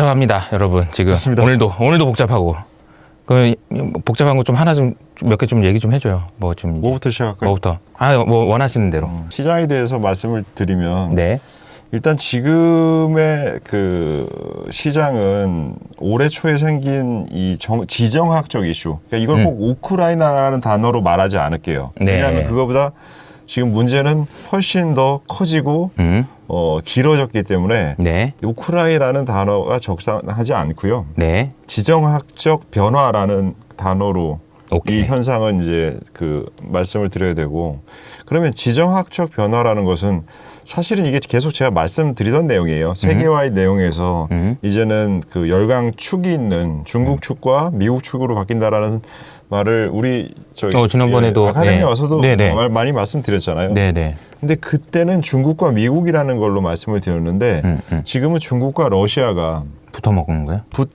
복잡합니다, 여러분. 지금 맞습니다. 오늘도 오늘도 복잡하고 그 복잡한 거 좀 하나 좀 몇 개 좀 얘기 좀 해줘요. 뭐 좀 뭐부터 시작할까요? 뭐부터 아뭐 원하시는 대로. 어, 시장에 대해서 말씀을 드리면 네. 일단 지금의 그 시장은 올해 초에 생긴 이 정- 지정학적 이슈. 그러니까 이걸 음. 꼭 우크라이나라는 단어로 말하지 않을게요. 네. 왜냐하면 그거보다 지금 문제는 훨씬 더 커지고 음. 어, 길어졌기 때문에 네. 우크라이나라는 단어가 적당하지 않고요. 네. 지정학적 변화라는 단어로 오케이. 이 현상은 이제 그 말씀을 드려야 되고 그러면 지정학적 변화라는 것은 사실은 이게 계속 제가 말씀드리던 내용이에요. 세계화의 내용에서 음. 이제는 그 열강 축이 있는 중국 축과 미국 축으로 바뀐다라는 말을 우리 저희 어, 지난번에도, 아카데미 네. 와서도 네네. 말- 많이 말씀드렸잖아요. 네, 네. 근데 그때는 중국과 미국이라는 걸로 말씀을 드렸는데 음, 음. 지금은 중국과 러시아가 붙어 먹는 거예요? 붙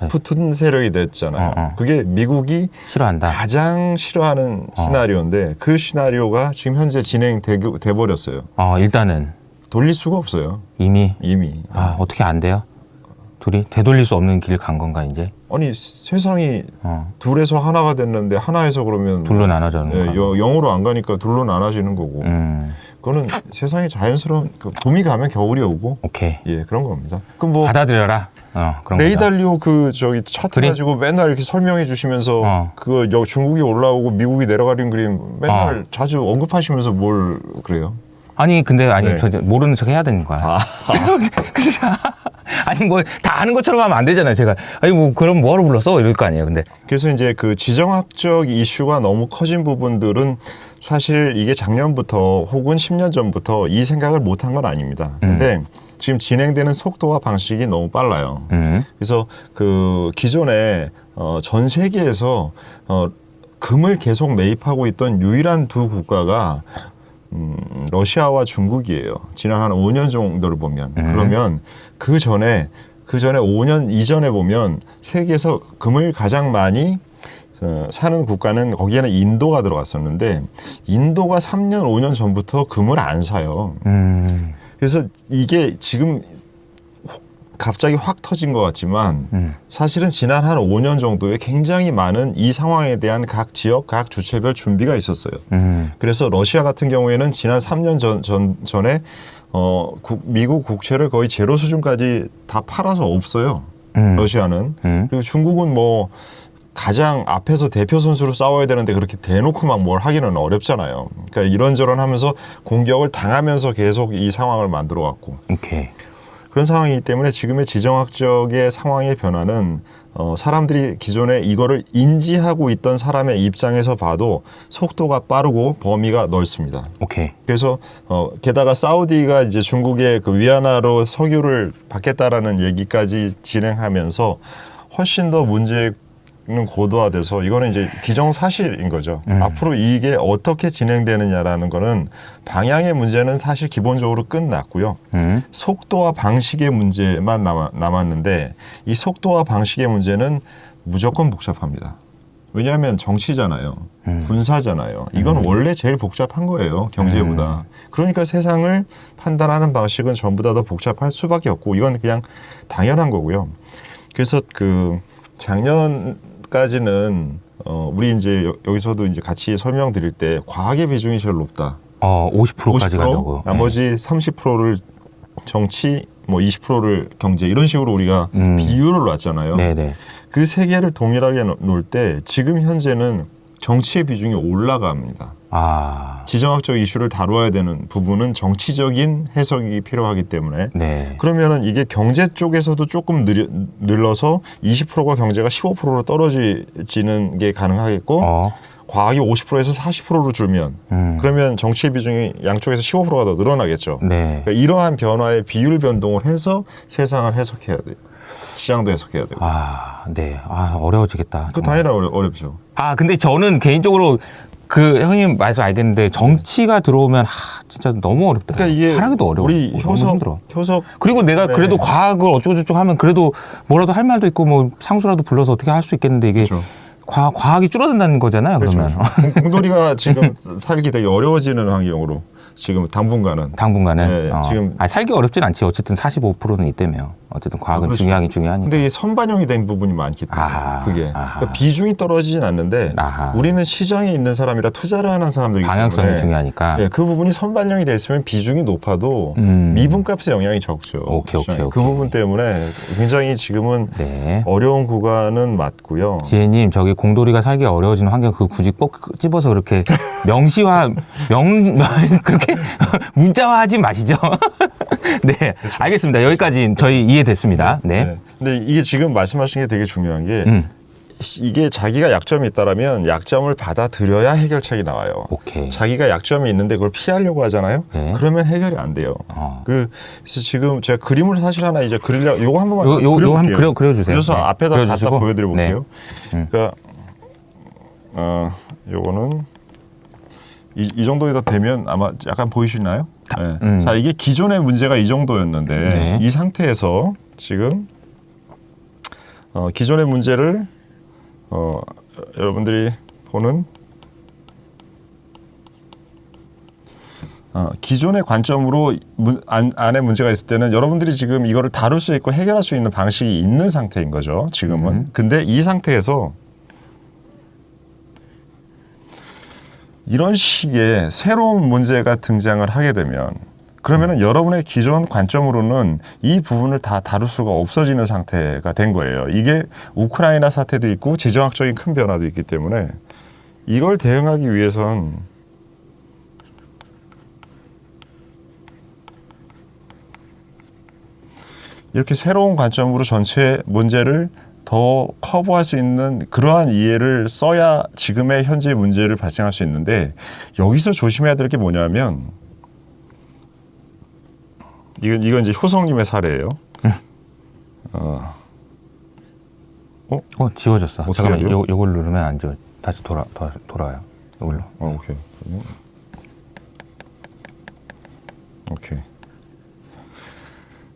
네. 붙은 세력이 됐잖아요. 어, 어. 그게 미국이 싫어한다. 가장 싫어하는 어. 시나리오인데 그 시나리오가 지금 현재 진행돼 돼 버렸어요. 어, 일단은 돌릴 수가 없어요. 이미 이미. 아, 어떻게 안 돼요? 둘이 되돌릴 수 없는 길 간 건가 이제? 아니 세상이 어. 둘에서 하나가 됐는데 하나에서 그러면 둘로 나눠져는 예, 건가? 여- 영으로 안 가니까 둘로 나눠지는 거고. 음. 그거는 세상이 자연스러운 그 봄이 가면 겨울이 오고 오케이. 예 그런 겁니다. 그럼 뭐 받아들여라. 어, 그런 거죠. 레이달리오 그 저기 차트 그림? 가지고 맨날 이렇게 설명해 주시면서 어. 그거 여 중국이 올라오고 미국이 내려가는 그림 맨날 어. 자주 언급하시면서 뭘 그래요? 아니 근데 아니 네. 저 이제 모르는 척 해야 되는 거야. 아. 아니 뭐 다 아는 것처럼 하면 안 되잖아요. 제가 아니 뭐 그럼 뭐하러 불렀어 이럴 거 아니에요. 근데 그래서 이제 그 지정학적 이슈가 너무 커진 부분들은 사실 이게 작년부터 혹은 10년 전부터 이 생각을 못 한 건 아닙니다. 근데 지금 진행되는 속도와 방식이 너무 빨라요. 음. 그래서 그 기존에 어, 전 세계에서 어, 금을 계속 매입하고 있던 유일한 두 국가가 음, 러시아와 중국이에요. 지난 한 5년 정도를 보면 음. 그러면 그 전에 그 전에 5년 이전에 보면 세계에서 금을 가장 많이 어, 사는 국가는 거기에는 인도가 들어갔었는데 인도가 3년 5년 전부터 금을 안 사요. 음. 그래서 이게 지금 갑자기 확 터진 것 같지만 음. 사실은 지난 한 5년 정도에 굉장히 많은 이 상황에 대한 각 지역, 각 주체별 준비가 있었어요. 음. 그래서 러시아 같은 경우에는 지난 3년 전, 전 전에 어, 국- 미국 국채를 거의 제로 수준까지 다 팔아서 없어요. 음. 러시아는. 음. 그리고 중국은 뭐 가장 앞에서 대표 선수로 싸워야 되는데 그렇게 대놓고 막 뭘 하기는 어렵잖아요. 그러니까 이런저런 하면서 공격을 당하면서 계속 이 상황을 만들어 왔고 오케이. 그런 상황이기 때문에 지금의 지정학적의 상황의 변화는 어, 사람들이 기존에 이거를 인지하고 있던 사람의 입장에서 봐도 속도가 빠르고 범위가 넓습니다. 오케이. 그래서 어, 게다가 사우디가 이제 중국의 그 위안화로 석유를 받겠다라는 얘기까지 진행하면서 훨씬 더 문제 는 고도화돼서 이거는 이제 기정사실인 거죠. 음. 앞으로 이게 어떻게 진행되느냐라는 거는 방향의 문제는 사실 기본적으로 끝났고요. 음. 속도와 방식의 문제만 남아, 남았는데 이 속도와 방식의 문제는 무조건 복잡합니다. 왜냐하면 정치잖아요. 음. 군사잖아요. 이건 원래 제일 복잡한 거예요. 경제보다. 그러니까 세상을 판단하는 방식은 전부 다 더 복잡할 수밖에 없고 이건 그냥 당연한 거고요. 그래서 그 작년 까지는 어 우리 이제 여- 여기서도 이제 같이 설명드릴 때 과학의 비중이 제일 높다. 어 50%까지 50%, 간다고요. 나머지 30%를 정치, 뭐 20%를 경제 이런 식으로 우리가 음. 비율을 놨잖아요. 네, 네. 그세 개를 동일하게 놓- 놓을 때 지금 현재는 정치의 비중이 올라갑니다. 아. 지정학적 이슈를 다루어야 되는 부분은 정치적인 해석이 필요하기 때문에 네. 그러면은 이게 경제 쪽에서도 조금 느려, 늘러서 20%가 경제가 15%로 떨어지는 게 가능하겠고 어. 과학이 50%에서 40%로 줄면 음. 그러면 정치의 비중이 양쪽에서 15%가 더 늘어나겠죠. 네. 그러니까 이러한 변화의 비율 변동을 해서 세상을 해석해야 돼요. 시장도 해석해야 되고. 아, 네. 아, 어려워지겠다. 그 당연히 어려, 어렵죠. 아, 근데 저는 개인적으로 그 형님 말씀 알겠는데 정치가 들어오면 하, 진짜 너무 어렵다. 그러니까 이게 하기도 어려워. 우리 너무 효석 힘들어. 효석 그리고 내가 네. 그래도 과학을 어쩌고저쩌고 하면 그래도 뭐라도 할 말도 있고 뭐 상수라도 불러서 어떻게 할 수 있겠는데 이게 그렇죠. 과학, 과학이 줄어든다는 거잖아요. 그렇죠. 그러면 공- 공돌이가 지금 살기 되게 어려워지는 환경으로 지금 당분간은 당분간은 네, 어. 지금- 아, 살기 어렵진 않지. 어쨌든 45%는 있다며. 어쨌든 과학은 그렇죠. 중요하긴 중요하니까. 근데 이게 선반영이 된 부분이 많기 때문에 아하, 그게 아하. 그러니까 비중이 떨어지진 않는데 아하. 우리는 시장에 있는 사람이라 투자를 하는 사람들이기 방향성이 중요하니까. 예, 그 부분이 선반영이 돼 있으면 비중이 높아도 음. 미분값의 영향이 적죠. 오케이, 오케이, 그 오케이. 부분 때문에 굉장히 지금은 네. 어려운 구간은 맞고요. 지혜님 저기 공돌이가 살기 어려워지는 환경 그 굳이 꼭 집어서 그렇게 명시화 명 그렇게 문자화하지 마시죠. 네, 알겠습니다. 여기까지 저희 이해됐습니다. 네. 네. 근데 이게 지금 말씀하신 게 되게 중요한 게 음, 이게 자기가 약점이 있다라면 약점을 받아들여야 해결책이 나와요. 오케이. 자기가 약점이 있는데 그걸 피하려고 하잖아요. 네. 그러면 해결이 안 돼요. 어. 그 그래서 지금 제가 그림을 사실 하나 이제 그리려 요거 한 번만 요- 요-. 한번 그려- 그려주세요. 그래서 네. 앞에다. 갖다 보여드려 볼게요. 음. 그러니까 어 요거는 이, 이 정도에다 되면 아마 약간 보이시나요? 네. 음. 자 이게 기존의 문제가 이 정도였는데 네. 이 상태에서 지금 어, 기존의 문제를 어, 여러분들이 보는 어, 기존의 관점으로 문, 안, 안에 문제가 있을 때는 여러분들이 지금 이거를 다룰 수 있고 해결할 수 있는 방식이 있는 상태인 거죠. 지금은. 음. 근데 이 상태에서 이런 식의 새로운 문제가 등장을 하게 되면 그러면은 여러분의 기존 관점으로는 이 부분을 다 다룰 수가 없어지는 상태가 된 거예요. 이게 우크라이나 사태도 있고 지정학적인 큰 변화도 있기 때문에 이걸 대응하기 위해선 이렇게 새로운 관점으로 전체 문제를 더 커버할 수 있는 그러한 이해를 써야 지금의 현재 문제를 발생할 수 있는데 여기서 조심해야 될 게 뭐냐면 이건 이건 이제 효성님의 사례예요. 어, 어 지워졌어. 어떻게 잠깐만? 요 요걸 누르면 안 지워. 다시 돌아 돌아 돌아요. 이걸로. 어, 오케이. 오케이.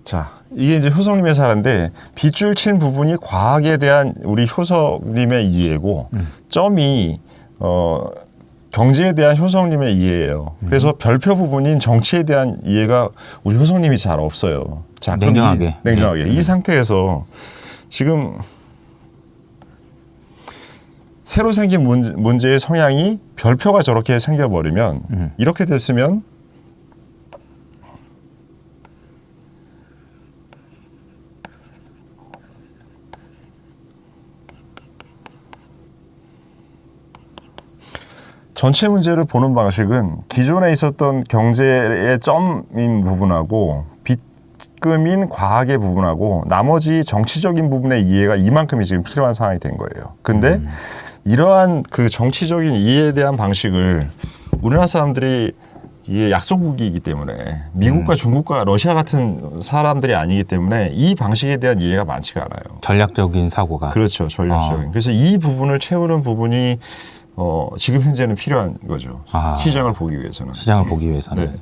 자, 이게 이제 효성님 의 사례인데 빗줄 친 부분이 과학에 대한 우리 효성님의 이해고 음. 점이 어 경제에 대한 효성님의 이해예요. 음. 그래서 별표 부분인 정치에 대한 이해가 우리 효성님이 잘 없어요. 자, 냉정하게. 이, 냉정하게 네. 이 상태에서 지금 새로 생긴 문제, 문제의 성향이 별표가 저렇게 생겨버리면 음. 이렇게 됐으면 전체 문제를 보는 방식은 기존에 있었던 경제의 점인 부분하고 빗금인 과학의 부분하고 나머지 정치적인 부분의 이해가 이만큼이 지금 필요한 상황이 된 거예요. 근데 이러한 그 정치적인 이해에 대한 방식을 우리나라 사람들이 이게 약소국이기 때문에 미국과 중국과 러시아 같은 사람들이 아니기 때문에 이 방식에 대한 이해가 많지가 않아요. 전략적인 사고가. 그렇죠. 전략적인. 아. 그래서 이 부분을 채우는 부분이 어, 지금 현재는 필요한 거죠. 아. 시장을 보기 위해서는. 시장을 보기 위해서는. 네.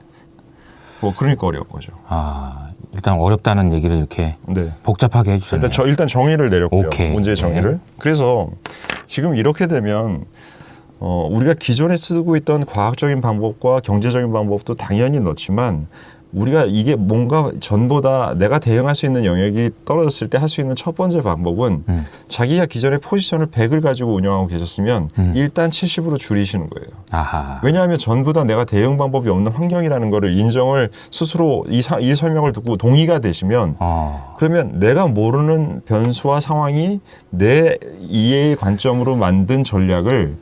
뭐 그러니까 어려운 거죠. 아 일단 어렵다는 얘기를 이렇게 네. 복잡하게 해주셨네요. 일단, 저, 일단 정의를 내렸고요. 오케이. 문제의 네. 정의를. 그래서 지금 이렇게 되면 어, 우리가 기존에 쓰고 있던 과학적인 방법과 경제적인 방법도 당연히 넣지만 우리가 이게 뭔가 전보다 내가 대응할 수 있는 영역이 떨어졌을 때 할 수 있는 첫 번째 방법은 음. 자기가 기존의 포지션을 100을 가지고 운영하고 계셨으면 음. 일단 70으로 줄이시는 거예요. 아하. 왜냐하면 전부 다 내가 대응 방법이 없는 환경이라는 거를 인정을 스스로 이, 사- 이 설명을 듣고 동의가 되시면 어. 그러면 내가 모르는 변수와 상황이 내 이해의 관점으로 만든 전략을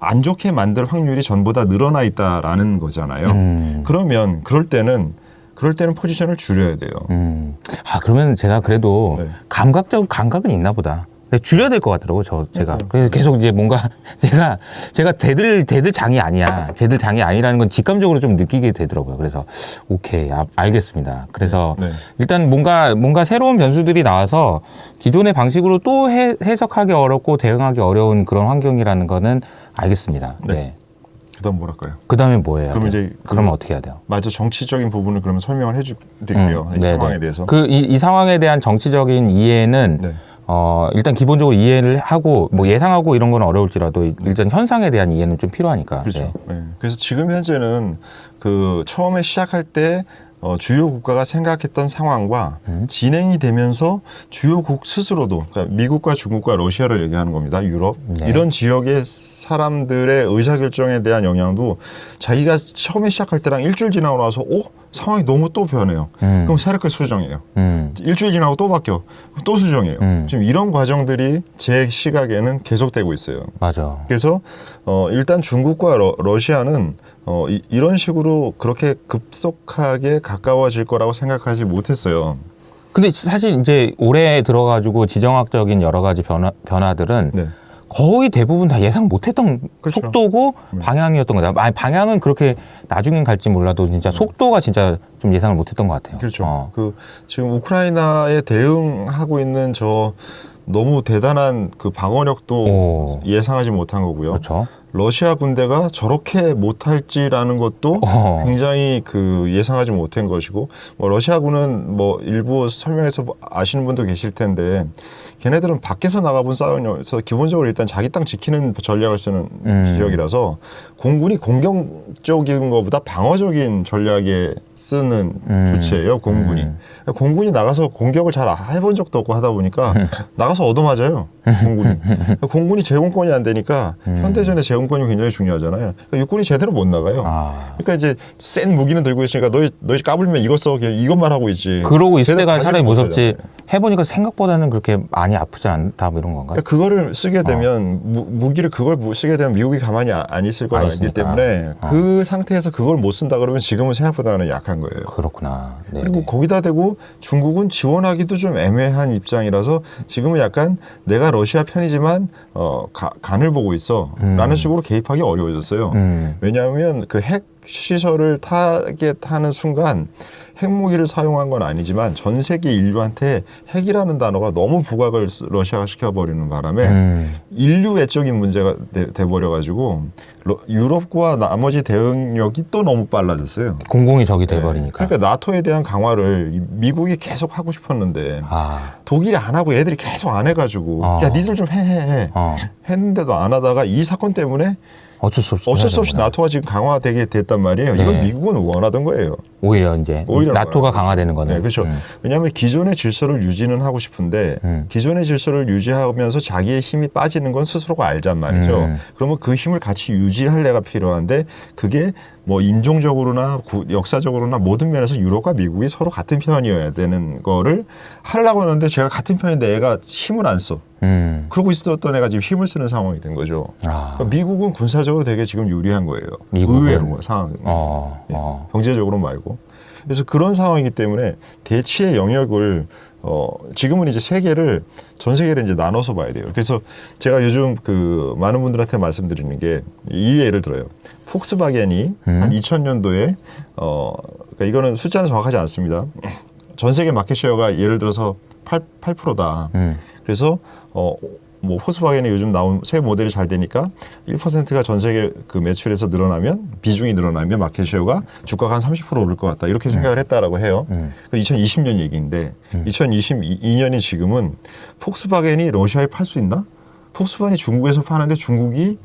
안 좋게 만들 확률이 전보다 늘어나 있다라는 거잖아요. 음. 그러면 그럴 때는 그럴 때는 포지션을 줄여야 돼요. 음. 아 그러면 제가 그래도 네. 감각적 감각은 있나 보다. 근데 줄여야 될 것 같더라고 저 제가 네. 그래서 계속 이제 뭔가 제가 제가 대들 대들 장이 아니야 대들 장이 아니라는 건 직감적으로 좀 느끼게 되더라고요 그래서 오케이 아, 알겠습니다 그래서 네. 일단 뭔가 뭔가 새로운 변수들이 나와서 기존의 방식으로 또 해, 해석하기 어렵고 대응하기 어려운 그런 환경이라는 거는 알겠습니다 네. 네, 그다음 뭐랄까요? 그다음에 뭐 해야 그럼 이제 그러면 어떻게 해야 돼요 맞아 정치적인 부분을 그러면 설명을 해드릴게요. 음, 이 네네. 상황에 대해서. 그 이 이 상황에 대한 정치적인 이해는 네. 어 일단 기본적으로 이해를 하고 뭐 예상하고 이런 건 어려울지라도 일단 현상에 대한 이해는 좀 필요하니까. 그렇죠. 네. 네. 그래서 지금 현재는 그 처음에 시작할 때 어, 주요 국가가 생각했던 상황과 음. 진행이 되면서 주요국 스스로도 그러니까 미국과 중국과 러시아를 얘기하는 겁니다. 유럽 네. 이런 지역의 사람들의 의사결정에 대한 영향도 자기가 처음에 시작할 때랑 일주일 지나고 나서 오 상황이 너무 또 변해요. 음. 그럼 새롭게 수정해요. 음. 일주일 지나고 또 바뀌어 또 수정해요. 음. 지금 이런 과정들이 제 시각에는 계속되고 있어요. 맞아. 그래서 어, 일단 중국과 러, 러시아는 어, 이, 이런 식으로 그렇게 급속하게 가까워질 거라고 생각하지 못했어요. 근데 사실 이제 올해 들어가지고 지정학적인 여러 가지 변화, 변화들은 네. 거의 대부분 다 예상 못했던 그렇죠. 속도고 네. 방향이었던 거다. 아니 방향은 그렇게 나중엔 갈지 몰라도 진짜 속도가 진짜 좀 예상을 못했던 것 같아요. 그렇죠. 어. 그 지금 우크라이나에 대응하고 있는 저 너무 대단한 그 방어력도 오. 예상하지 못한 거고요. 그렇죠. 러시아 군대가 저렇게 못할지라는 것도 어. 굉장히 그 예상하지 못한 것이고 뭐 러시아군은 뭐 일부 설명해서 아시는 분도 계실 텐데 걔네들은 밖에서 나가본 싸움에서 기본적으로 일단 자기 땅 지키는 전략을 쓰는 음. 지역이라서 공군이 공격적인 것보다 방어적인 전략에 쓰는 음. 주체예요 공군이 음. 공군이 나가서 공격을 잘 해본 적도 없고 하다 보니까 나가서 얻어맞아요 공군이 공군이 제공권이 안 되니까 음. 현대전에 제공권이 굉장히 중요하잖아요 그러니까 육군이 제대로 못 나가요 아. 그러니까 이제 센 무기는 들고 있으니까 너희 너희 까불면 이거 써 이것만 하고 있지. 그러고 있을 때가 차라리 무섭지. 해보니까 생각보다는 그렇게 많이 아프지 않다 뭐 이런 건가? 그러니까 그거를 어. 쓰게 되면 무, 무기를 그걸 무- 쓰게 되면 미국이 가만히 아- 안 있을 안 거기 있으니까. 때문에 어. 그 상태에서 그걸 못 쓴다 그러면 지금은 생각보다는 약한 거예요. 그렇구나. 네. 그리고 거기다 대고 중국은 지원하기도 좀 애매한 입장이라서 지금은 약간 내가 러시아 편이지만 어, 가- 간을 보고 있어 음. 라는 식으로 개입하기 어려워졌어요. 음. 왜냐하면 그 핵 시설을 타겟하는 순간 핵무기를 사용한 건 아니지만 전 세계 인류한테 핵이라는 단어가 너무 부각을 스- 러시아가 시켜버리는 바람에 음. 인류 외적인 문제가 돼, 돼버려가지고 러- 유럽과 나머지 대응력이 또 너무 빨라졌어요. 공공이 적이 네. 돼버리니까. 그러니까 나토에 대한 강화를 이 미국이 계속 하고 싶었는데 아. 독일이 안 하고 애들이 계속 안 해가지고 어. 야 니들 좀 해해 해. 어. 했는데도 안 하다가 이 사건 때문에 어쩔 수 없이. 어쩔 수 없이. 나토가 지금 강화되게 됐단 말이에요. 이걸 네. 미국은 원하던 거예요. 오히려 이제 오히려 나토가 강화되는 거는. 네, 그렇죠. 음. 왜냐하면 기존의 질서를 유지는 하고 싶은데 음. 기존의 질서를 유지하면서 자기의 힘이 빠지는 건 스스로가 알단 말이죠. 음. 그러면 그 힘을 같이 유지할 애가 필요한데 그게 뭐 인종적으로나 구- 역사적으로나 모든 면에서 유럽과 미국이 서로 같은 편이어야 되는 거를 하려고 하는데 제가 같은 편인데 애가 힘을 안 써. 음. 그러고 있었던 애가 지금 힘을 쓰는 상황이 된 거죠. 아. 그러니까 미국은 군사적으로 되게 지금 유리한 거예요. 미국은? 의외로 뭐 상황. 어. 예, 어. 경제적으로 말고. 그래서 그런 상황이기 때문에 대치의 영역을 어 지금은 이제 세계를 전 세계를 이제 나눠서 봐야 돼요. 그래서 제가 요즘 그 많은 분들한테 말씀드리는 게 이 예를 들어요. 폭스바겐이 음. 한 2000년도에 어 그러니까 이거는 숫자는 정확하지 않습니다. 전 세계 마켓 쉐어가 예를 들어서 8 8%다. 음. 그래서 어. 뭐 포스바겐이 요즘 나온 새 모델이 잘 되니까 1%가 전 세계 그 매출에서 늘어나면 비중이 늘어나면 마켓쉐어가 주가가 한 30% 오를 것 같다 이렇게 생각을 했다라고 해요. 음. 그 2020년 얘기인데 음. 2022년이 지금은 폭스바겐이 러시아에 팔 수 있나? 폭스바겐이 중국에서 파는데 중국이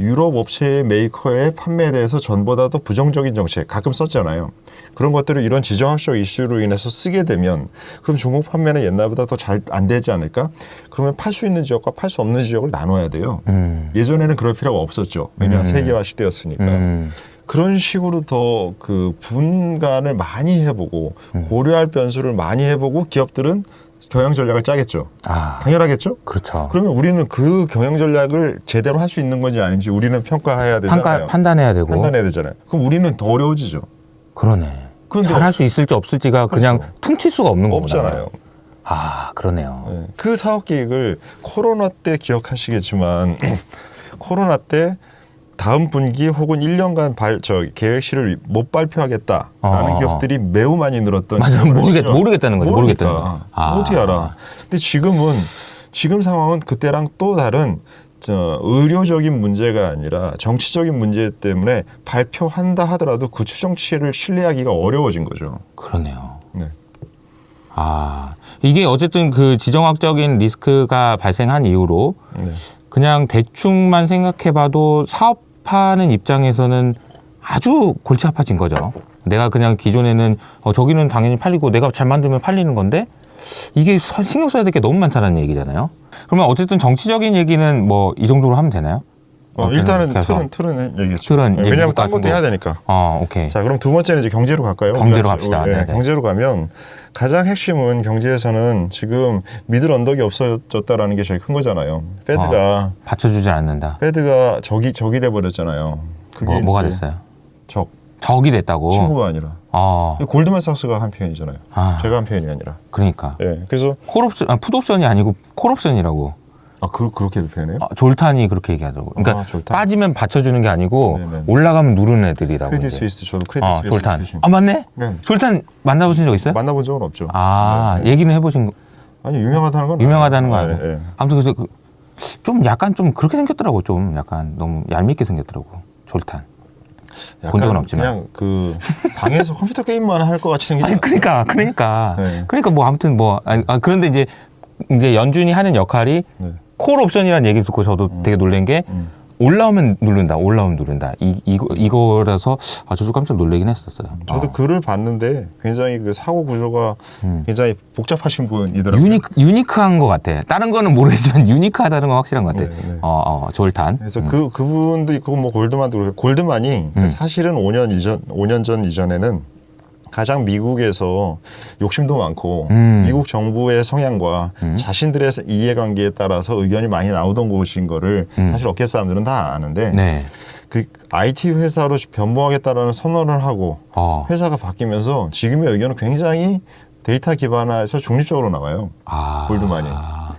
유럽 업체의 메이커의 판매에 대해서 전보다도 부정적인 정책 가끔 썼잖아요. 그런 것들을 이런 지정학적 이슈로 인해서 쓰게 되면 그럼 중국 판매는 옛날보다 더 잘 안 되지 않을까? 그러면 팔 수 있는 지역과 팔 수 없는 지역을 나눠야 돼요. 음. 예전에는 그럴 필요가 없었죠. 왜냐 음. 세계화 시대였으니까. 음. 그런 식으로 더 그 분간을 많이 해보고 음. 고려할 변수를 많이 해보고 기업들은 경영 전략을 짜겠죠. 아. 당연하겠죠. 그렇죠. 그러면 우리는 그 경영 전략을 제대로 할 수 있는 건지 아닌지 우리는 평가해야 되잖아요. 판가, 판단해야 되고. 판단해야 되잖아요. 그럼 우리는 더 어려워지죠. 그러네. 그런데 잘할 수 있을지 없을지가 그냥 그렇죠. 퉁칠 수가 없는 거구나. 없잖아요. 아, 그러네요. 네. 그 사업 계획을 코로나 때 기억하시겠지만 코로나 때 다음 분기 혹은 1년간 발, 저 계획실을 못 발표하겠다라는 어. 기업들이 매우 많이 늘었던 맞아, 모르겠. 모르겠다는 거죠. 모르겠다는 거. 아. 어떻게 알아? 근데 지금은 지금 상황은 그때랑 또 다른 저 의료적인 문제가 아니라 정치적인 문제 때문에 발표한다 하더라도 그 추정치를 신뢰하기가 어려워진 거죠. 그러네요. 네. 아, 이게 어쨌든 그 지정학적인 리스크가 발생한 이후로 네. 그냥 대충만 생각해봐도 사업 하는 입장에서는 아주 골치 아파진 거죠. 내가 그냥 기존에는 어, 저기는 당연히 팔리고 내가 잘 만들면 팔리는 건데 이게 서- 신경 써야 될 게 너무 많다는 얘기잖아요. 그러면 어쨌든 정치적인 얘기는 뭐 이 정도로 하면 되나요? 어, 어, 일단은 틀은 틀은 얘기했죠. 틀은 네, 왜냐하면 딴 것도 해야 되니까. 어, 오케이. 자, 그럼 두 번째는 이제 경제로 갈까요? 경제로 우리가- 갑시다. 네. 경제로 가면 가장 핵심은 경제에서는 지금 믿을 언덕이 없어졌다라는 게 제일 큰 거잖아요. 페드가 받쳐주질 않는다. 페드가 적이 적이 돼 버렸잖아요. 그게 뭐, 이제 됐어요? 적 적이 됐다고. 친구가 아니라 어, 골드만삭스가 한 표현이잖아요. 아, 제가 한 표현이 아니라. 그러니까 예. 그래서 콜옵션, 아, 풋옵션이 아니고 콜옵션이라고. 아 그, 그렇게도 표현해요? 아, 졸탄이 그렇게 얘기하더라고. 그러니까 아, 졸탄. 빠지면 받쳐주는 게 아니고 네네. 올라가면 누르는 애들이라고. 크레딧 이제. 스위스 저도 크레딧 어, 스위스 졸탄. 출신. 아 맞네. 네. 졸탄 만나보신 적 있어요? 만나본 적은 없죠. 아 네. 얘기는 해보신 거. 아니 유명하다는 건 유명하다는 거. 알고. 예, 예. 아무튼 그래서 그, 좀 약간 좀 그렇게 생겼더라고. 좀 약간 너무 얄밉게 생겼더라고. 졸탄. 본 적은 없지만. 그냥 그 방에서 컴퓨터 게임만 할 것 같이 아니 그러니까 그러니까 네. 그러니까 뭐 아무튼 뭐 아니, 아, 그런데 이제 이제 연준이 하는 역할이 네. 콜 옵션이라는 얘기 듣고 저도 되게 놀란 게 음. 올라오면 누른다, 올라오면 누른다. 이 이거 이거라서 아 저도 깜짝 놀라긴 했었어요. 저도 어. 글을 봤는데 굉장히 그 사고 구조가 음. 굉장히 복잡하신 분이더라고요. 유니 유니크한 것 같아. 다른 거는 모르겠지만 유니크하다는 건 확실한 것 같아. 네, 네. 어, 어, 졸탄. 그래서 음. 그 그분도 있고 뭐 골드만도 그렇고 골드만이 음. 사실은 5년 이전 5년 전 이전에는 가장 미국에서 욕심도 많고 음. 미국 정부의 성향과 음. 자신들의 이해관계에 따라서 의견이 많이 나오던 곳인 거를 음. 사실 업계 사람들은 다 아는데 네. 그 IT 회사로 변모하겠다라는 선언을 하고 어. 회사가 바뀌면서 지금의 의견은 굉장히 데이터 기반화해서 중립적으로 나와요. 아. 골드만이.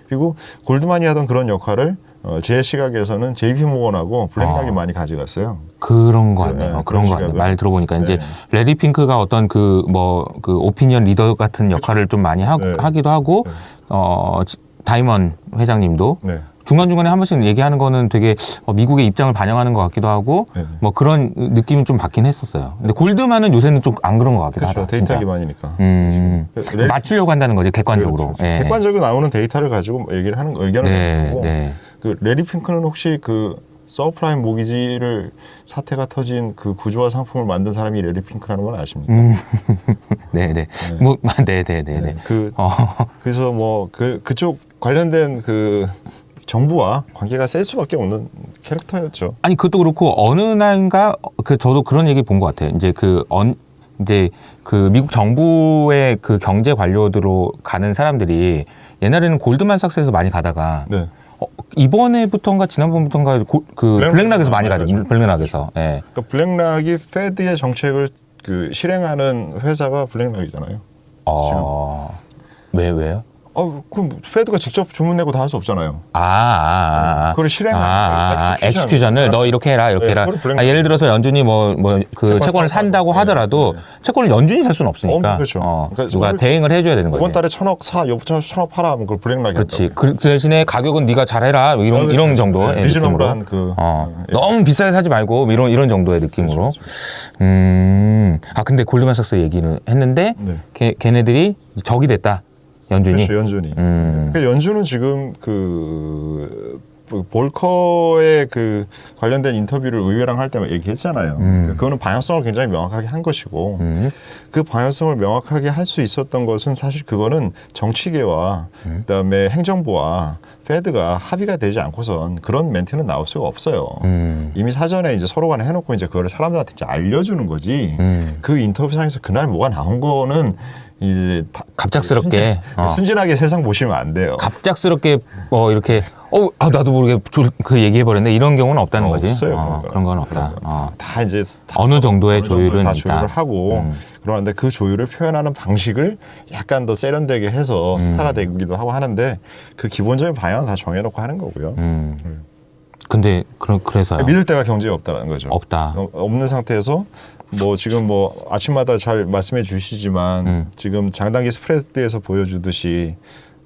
그리고 골드만이 하던 그런 역할을 어, 제 시각에서는 JP 모건하고 블랙락이 어. 많이 가져갔어요. 그런 거 네, 같네요. 네, 그런 거 같네요. 말 들어보니까 이제 네. 레디 핑크가 어떤 그 뭐 그 오피니언 리더 같은 역할을 좀 많이 하, 네. 하기도 하고 네. 어 지- 다이먼 회장님도 네. 중간중간에 한 번씩 얘기하는 거는 되게 어, 미국의 입장을 반영하는 것 같기도 하고 네. 뭐 그런 느낌은 좀 받긴 했었어요. 근데 골드만은 요새는 좀 안 그런 것 같기도 그렇죠. 하다. 데이터 진짜. 기반이니까. 음, 그렇죠. 레- 맞추려고 한다는 거지 객관적으로. 그렇죠. 예. 객관적으로 나오는 데이터를 가지고 얘기를 하는 거, 의견을 네, 내는 거고. 네. 그 레리 핑크는 혹시 그 서프라임 모기지를 사태가 터진 그 구조화 상품을 만든 사람이 레리 핑크라는 건 아십니까? 음, 네, 네. 뭐, 네, 네, 네, 네. 그 어, 그래서 뭐 그 그쪽 관련된 그 정부와 관계가 셀 수밖에 없는 캐릭터였죠. 아니 그것도 그렇고 어느 날인가 그 저도 그런 얘기 본 것 같아요. 이제 그 언, 이제 그 미국 정부의 그 경제 관료들로 가는 사람들이 옛날에는 골드만삭스에서 많이 가다가 네. 어, 이번에부터인가 지난번부터인가 고- 그 블랙락에서 블랙락에서 많이 가죠. 가죠. 블랙락에서. 예. 그러니까 블랙락이 페드의 정책을 그 실행하는 회사가 블랙락이잖아요. 어. 왜 왜요? 어, 그럼 페드가 직접 주문 내고 다 할 수 없잖아요. 아, 아, 아. 그걸 실행하는 아, 아, 아, 엑스큐션. 엑스큐전을 너 이렇게 해라 이렇게 네, 해라. 그걸 블랙- 아, 예를 들어서 연준이 뭐 뭐 그 채권 채권을 산다고 사고. 하더라도 네, 채권을 연준이 살 수는 없으니까. 어, 그렇죠. 어, 그러니까 누가 서울- 대행을 해줘야 되는 거지. 이번 달에 천억 사, 요번 천억 팔아 하면 그걸 블랙락이 그렇지. 한다고요. 그 대신에 가격은 네가 잘해라 뭐 이런 아, 이런 그렇죠. 정도의 네, 느낌으로. 리즈너블한 그 어, 예. 너무 비싸게 사지 말고 뭐 이런 이런 정도의 느낌으로. 그렇죠, 음. 아 근데 골드만삭스 얘기를 했는데 네. 걔, 걔네들이 적이 됐다. 연준이. 그렇죠, 연준이. 음. 그러니까 연준은 지금 그 볼커의 그 관련된 인터뷰를 의회랑 할 때 얘기했잖아요. 음. 그러니까 그거는 방향성을 굉장히 명확하게 한 것이고 음. 그 방향성을 명확하게 할 수 있었던 것은 사실 그거는 정치계와 음. 그다음에 행정부와 페드가 합의가 되지 않고선 그런 멘트는 나올 수가 없어요. 음. 이미 사전에 이제 서로 간에 해놓고 이제 그거를 사람들한테 이제 알려주는 거지. 음. 그 인터뷰상에서 그날 뭐가 나온 거는 이제 다 갑작스럽게, 순진, 어. 순진하게 세상 보시면 안 돼요. 갑작스럽게 뭐 이렇게 어 아, 나도 모르게 조- 그 얘기해 버렸네 이런 경우는 없다는 어, 거지. 없어요, 어, 그런 거. 그런 건 없다. 그런 거. 어. 다 이제 다 어느 정도의 어느 정도 조율은 다. 조율을 하고 음. 그러는데 그 조율을 표현하는 방식을 약간 더 세련되게 해서 음. 스타가 되기도 하고 하는데 그 기본적인 방향은 다 정해놓고 하는 거고요. 음. 근데 그러, 그래서요. 믿을 데가 경제에 없다라는 거죠. 없다. 어, 없는 상태에서 뭐 지금 뭐 아침마다 잘 말씀해 주시지만 음. 지금 장단기 스프레드에서 보여주듯이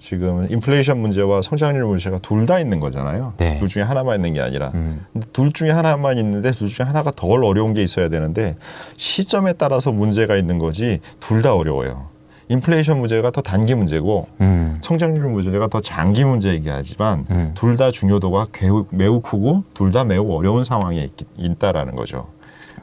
지금 인플레이션 문제와 성장률 문제가 둘 다 있는 거잖아요. 네. 둘 중에 하나만 있는 게 아니라 음. 둘 중에 하나만 있는데 둘 중에 하나가 덜 어려운 게 있어야 되는데 시점에 따라서 문제가 있는 거지 둘 다 어려워요. 인플레이션 문제가 더 단기 문제고 음. 성장률 문제가 더 장기 문제이긴 하지만 음. 둘다 중요도가 매우, 매우 크고 둘 다 매우 어려운 상황에 있, 있다라는 거죠.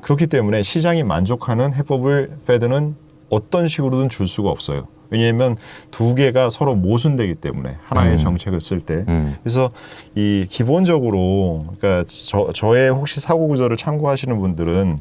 그렇기 때문에 시장이 만족하는 해법을 페드는 어떤 식으로든 줄 수가 없어요. 왜냐하면 두 개가 서로 모순되기 때문에 하나의 음. 정책을 쓸 때. 음. 그래서 이 기본적으로 그러니까 저, 저의 혹시 사고 구조를 참고하시는 분들은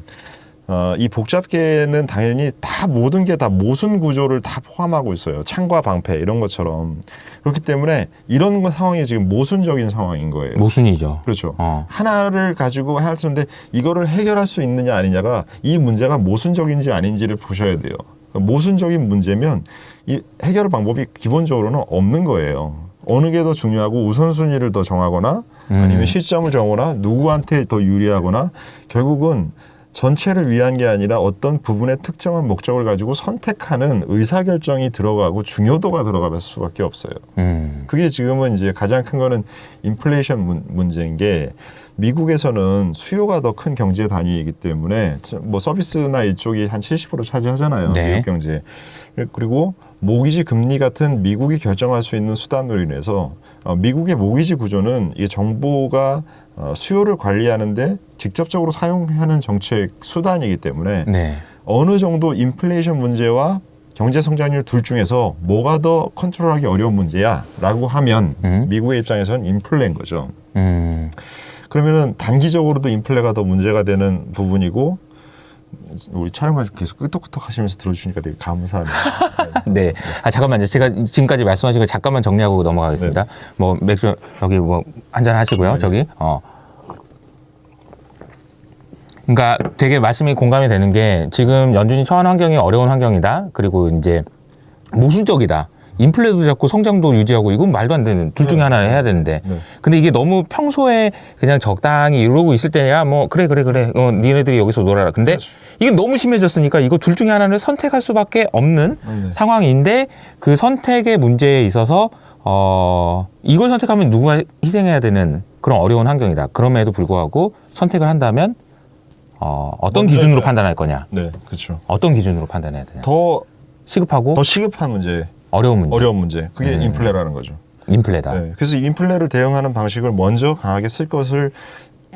어, 이 복잡계는 당연히 다 모든 게 다 모순 구조를 다 포함하고 있어요. 창과 방패 이런 것처럼 그렇기 때문에 이런 거 상황이 지금 모순적인 상황인 거예요. 모순이죠. 그렇죠. 어. 하나를 가지고 할 텐데 이거를 해결할 수 있느냐 아니냐가 이 문제가 모순적인지 아닌지를 보셔야 돼요. 그러니까 모순적인 문제면 이 해결 방법이 기본적으로는 없는 거예요. 어느 게 더 중요하고 우선순위를 더 정하거나 아니면 음. 시점을 정하거나 누구한테 더 유리하거나 결국은 전체를 위한 게 아니라 어떤 부분의 특정한 목적을 가지고 선택하는 의사결정이 들어가고 중요도가 들어갈 수밖에 없어요. 음. 그게 지금은 이제 가장 큰 거는 인플레이션 문, 문제인 게 미국에서는 수요가 더 큰 경제 단위이기 때문에 뭐 서비스나 이쪽이 한 70% 차지하잖아요. 네. 미국 경제. 그리고 모기지 금리 같은 미국이 결정할 수 있는 수단으로 인해서 어, 미국의 모기지 구조는 이 정부가 어, 수요를 관리하는데 직접적으로 사용하는 정책 수단이기 때문에 네. 어느 정도 인플레이션 문제와 경제 성장률 둘 중에서 뭐가 더 컨트롤하기 어려운 문제야라고 하면 음. 미국의 입장에서는 인플레인 거죠. 음. 그러면은 단기적으로도 인플레가 더 문제가 되는 부분이고 우리 촬영을 계속 끄덕끄덕 하시면서 들어주시니까 되게 감사합니다. 네. 아, 잠깐만요. 제가 지금까지 말씀하신 거 잠깐만 정리하고 넘어가겠습니다. 뭐, 맥주, 여기 뭐, 한잔 하시고요. 네. 저기, 어. 그러니까 되게 말씀이 공감이 되는 게 지금 연준이 처한 환경이 어려운 환경이다. 그리고 이제 모순적이다. 인플레도 잡고 성장도 유지하고 이건 말도 안 되는 둘 중에 네. 하나를 해야 되는데 네. 근데 이게 너무 평소에 그냥 적당히 이러고 있을 때야 뭐 그래 그래 그래 어 니네들이 여기서 놀아라 근데 그렇죠. 이게 너무 심해졌으니까 이거 둘 중에 하나를 선택할 수밖에 없는 네. 상황인데 그 선택의 문제에 있어서 어 이걸 선택하면 누가 희생해야 되는 그런 어려운 환경이다. 그럼에도 불구하고 선택을 한다면 어 어떤 기준으로 판단할 거냐? 네, 그렇죠. 어떤 기준으로 판단해야 되냐? 더, 시급하고 더 시급한 문제, 어려운 문제. 어려운 문제. 그게 음. 인플레라는 거죠. 인플레다. 네, 그래서 이 인플레를 대응하는 방식을 먼저 강하게 쓸 것을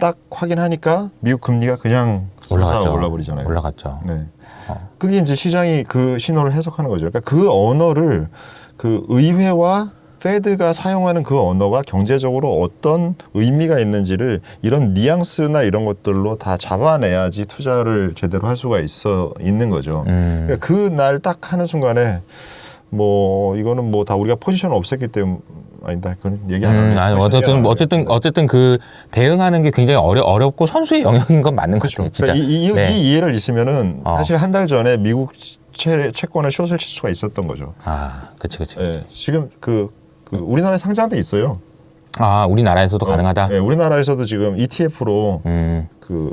딱 확인하니까 미국 금리가 그냥 올라갔죠. 올라버리잖아요. 올라갔죠. 네. 어. 그게 이제 시장이 그 신호를 해석하는 거죠. 그러니까 그 언어를 그 의회와 페드가 사용하는 그 언어가 경제적으로 어떤 의미가 있는지를 이런 뉘앙스나 이런 것들로 다 잡아내야지 투자를 제대로 할 수가 있어 있는 거죠. 음. 그러니까 그날 딱 하는 순간에 뭐 이거는 뭐 다 우리가 포지션을 없앴기 때문에 아니다 그건 얘기 안 음. 아니, 어쨌든 어쨌든 어쨌든 그 대응하는 게 굉장히 어려 어렵고 선수의 영역인 건 맞는 것 그렇죠. 같아요. 진짜. 그러니까 이, 이, 네. 이 이해를 있으면은 어. 사실 한 달 전에 미국 채, 채권에 숏을 칠 수가 있었던 거죠. 아, 그치, 그치. 예, 지금 그, 그 우리나라에 상장돼 있어요. 아, 우리나라에서도 가능하다. 예, 우리나라에서도 지금 ETF로 음, 그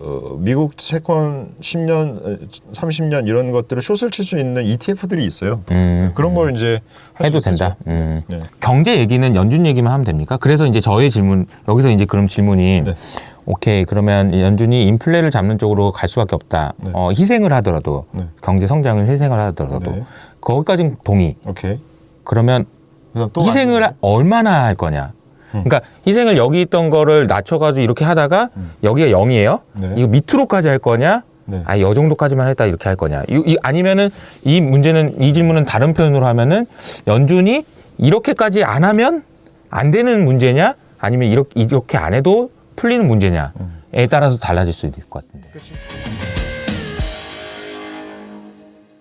어, 미국 채권 10년, 어, 30년 이런 것들을 숏을 칠 수 있는 ETF들이 있어요. 음. 그런 걸 이제 할수 해도. 된다. 음. 네. 경제 얘기는 연준 얘기만 하면 됩니까? 그래서 이제 저의 질문 여기서 이제 그럼 질문이 네. 오케이 그러면 연준이 인플레를 잡는 쪽으로 갈 수밖에 없다. 네. 어, 희생을 하더라도 네. 경제 성장을 희생을 하더라도 네. 거기까지는 동의. 오케이. 그러면 그다음 또 희생을 얼마나 할 거냐? 음. 그러니까 희생을 여기 있던 거를 낮춰가지고 이렇게 하다가 음. 여기가 0이에요. 네. 이거 밑으로까지 할 거냐? 네. 아, 이 정도까지만 했다 이렇게 할 거냐? 이, 이- 아니면은 이 문제는 이 질문은 다른 표현으로 하면은 연준이 이렇게까지 안 하면 안 되는 문제냐? 아니면 이렇게 이렇게 안 해도 풀리는 문제냐에 따라서 달라질 수도 있을 것 같은데.